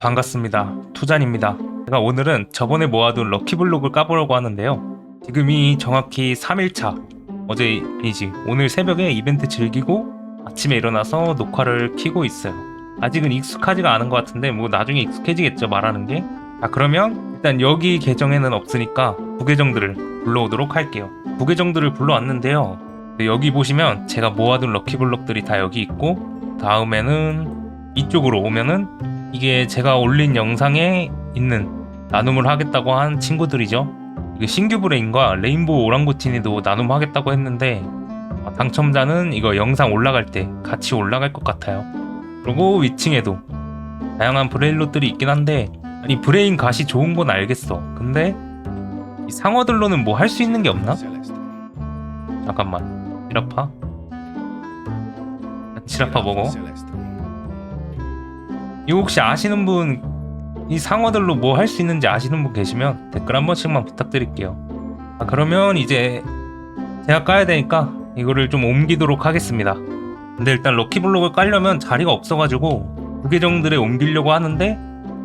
반갑습니다. 투잔입니다. 제가 오늘은 저번에 모아둔 럭키블록을 까보려고 하는데요. 지금이 정확히 3일차. 어제이지 오늘 새벽에 이벤트 즐기고 아침에 일어나서 녹화를 키고 있어요. 아직은 익숙하지가 않은 것 같은데 뭐 나중에 익숙해지겠죠 말하는 게. 아 그러면 일단 여기 계정에는 없으니까 부계정들을 불러오도록 할게요. 부계정들을 불러왔는데요. 여기 보시면 제가 모아둔 럭키블록들이 다 여기 있고 다음에는 이쪽으로 오면은 이게 제가 올린 영상에 있는 나눔을 하겠다고 한 친구들이죠. 신규 브레인과 레인보우 오랑구티니도 나눔하겠다고 했는데 어, 당첨자는 이거 영상 올라갈 때 같이 올라갈 것 같아요. 그리고 위층에도 다양한 브레인롯들이 있긴 한데 아니 브레인 갓이 좋은 건 알겠어. 근데 이 상어들로는 뭐 할 수 있는 게 없나? 잠깐만. 지라파? 지라파 먹어. 이거 혹시 아시는 분 이 상어들로 뭐 할 수 있는지 아시는 분 계시면 댓글 한 번씩만 부탁드릴게요. 아, 그러면 이제 제가 까야 되니까 이거를 좀 옮기도록 하겠습니다. 근데 일단 럭키블록을 깔려면 자리가 없어가지고 부계정들에 옮기려고 하는데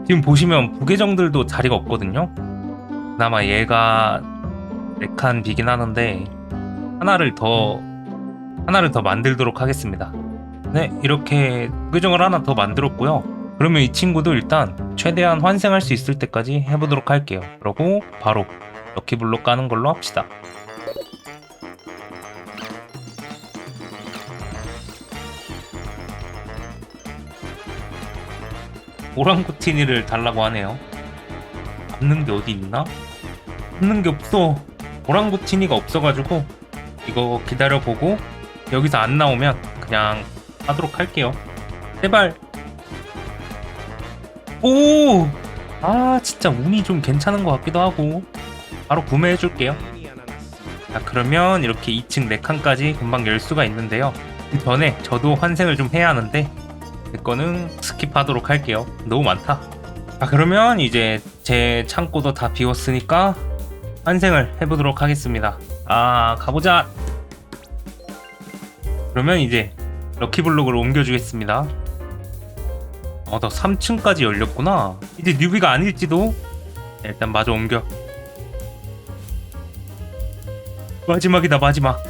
지금 보시면 부계정들도 자리가 없거든요. 그나마 얘가 4칸 비긴 하는데 하나를 더 하나를 더 만들도록 하겠습니다. 네, 이렇게 부계정을 하나 더 만들었고요. 그러면 이 친구도 일단 최대한 환생할 수 있을 때까지 해보도록 할게요. 그러고 바로 럭키블록 까는 걸로 합시다. 오랑구티니를 달라고 하네요. 없는 게 어디 있나? 없는 게 없어. 오랑구티니가 없어가지고 이거 기다려보고 여기서 안 나오면 그냥 하도록 할게요. 제발 오! 아, 진짜 운이 좀 괜찮은 것 같기도 하고. 바로 구매해 줄게요. 자, 그러면 이렇게 2층 4칸까지 금방 열 수가 있는데요. 그 전에 저도 환생을 좀 해야 하는데, 제 거는 스킵하도록 할게요. 너무 많다. 자, 그러면 이제 제 창고도 다 비웠으니까 환생을 해보도록 하겠습니다. 아, 가보자! 그러면 이제 럭키블록으로 옮겨주겠습니다. 어, 나 3층까지 열렸구나. 이제 뉴비가 아닐지도. 네, 일단 마저 옮겨. 마지막이다, 마지막.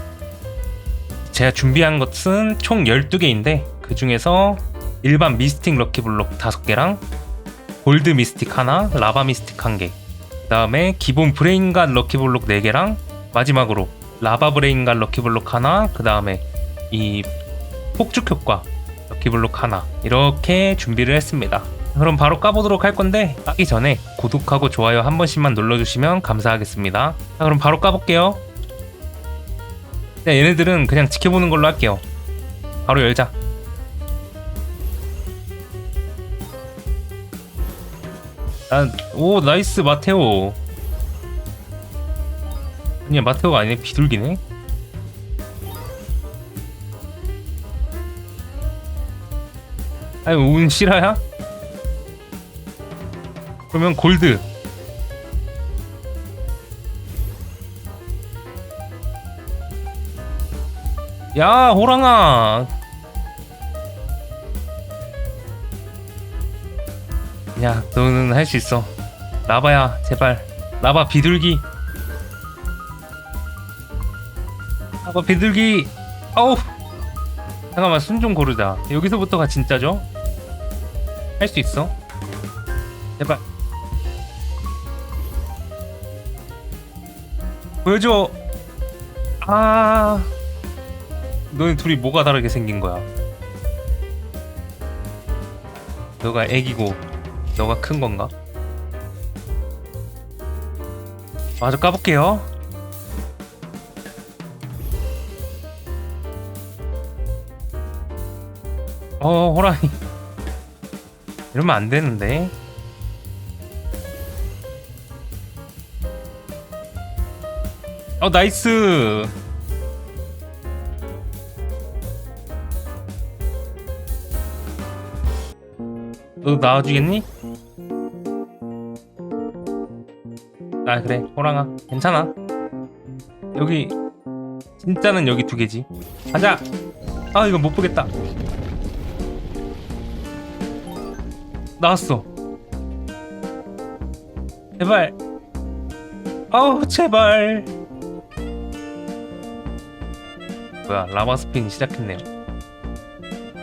제가 준비한 것은 총 12개인데, 그 중에서 일반 미스틱 럭키블록 5개랑 골드 미스틱 하나, 라바 미스틱 1개. 그 다음에 기본 브레인갓 럭키블록 4개랑 마지막으로 라바 브레인갓 럭키블록 하나, 그 다음에 이 폭죽 효과 럭키블록 하나 이렇게 준비를 했습니다. 그럼 바로 까보도록 할 건데 까기 전에 구독하고 좋아요 한 번씩만 눌러주시면 감사하겠습니다. 자, 그럼 바로 까볼게요. 네, 얘네들은 그냥 지켜보는 걸로 할게요. 바로 열자. 난, 오 나이스 마테오. 아니야 마테오가 아니네 비둘기네. 아니 운 실화야? 그러면 골드. 야 호랑아. 야 너는 할 수 있어. 라바야 제발. 라바 비둘기. 라바 비둘기. 아우 잠깐만 순 좀 고르자 여기서부터가 진짜죠? 할 수 있어? 제발 보여줘 아 너희 둘이 뭐가 다르게 생긴 거야 너가 애기고 너가 큰 건가? 마저 까볼게요 어 호랑이. 이러면 안 되는데. 어 나이스. 너 나와주겠니? 아 그래. 호랑아. 괜찮아. 여기 진짜는 여기 두 개지. 가자. 아 이거 못 보겠다 나왔어 제발. 아우 제발. 뭐야 라바 스핀 시작했네요.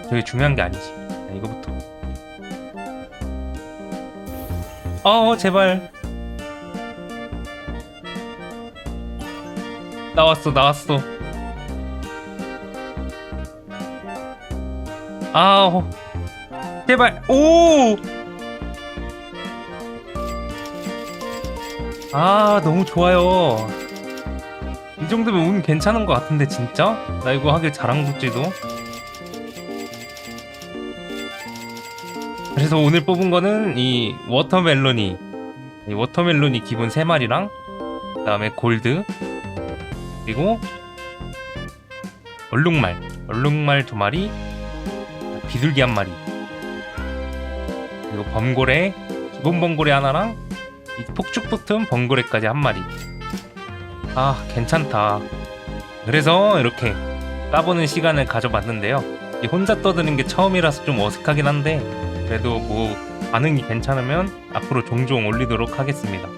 저게 중요한 게 아니지. 자, 이거부터. 어 제발. 나왔어 나왔어. 아우 제발 오. 아 너무 좋아요. 이 정도면 운 괜찮은 것 같은데 진짜? 나 이거 하길 잘한 것지도. 그래서 오늘 뽑은 거는 이 워터멜론이 이 워터멜론이 기본 3마리랑 그 다음에 골드 그리고 얼룩말 얼룩말 2마리 비둘기 한 마리 그리고 범고래 기본 범고래 하나랑 이 폭죽 붙은 범고래까지 한 마리. 아 괜찮다. 그래서 이렇게 까보는 시간을 가져봤는데요. 이 혼자 떠드는 게 처음이라서 좀 어색하긴 한데 그래도 뭐 반응이 괜찮으면 앞으로 종종 올리도록 하겠습니다.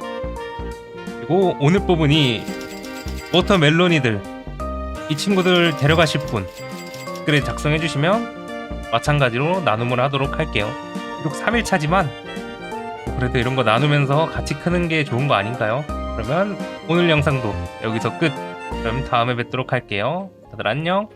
그리고 오늘 뽑은 이 워터멜론이들. 이 친구들 데려가실 분 댓글에 작성해 주시면 마찬가지로 나눔을 하도록 할게요. 비록 3일차지만 그래도 이런 거 나누면서 같이 크는 게 좋은 거 아닌가요? 그러면 오늘 영상도 여기서 끝. 그럼 다음에 뵙도록 할게요. 다들 안녕.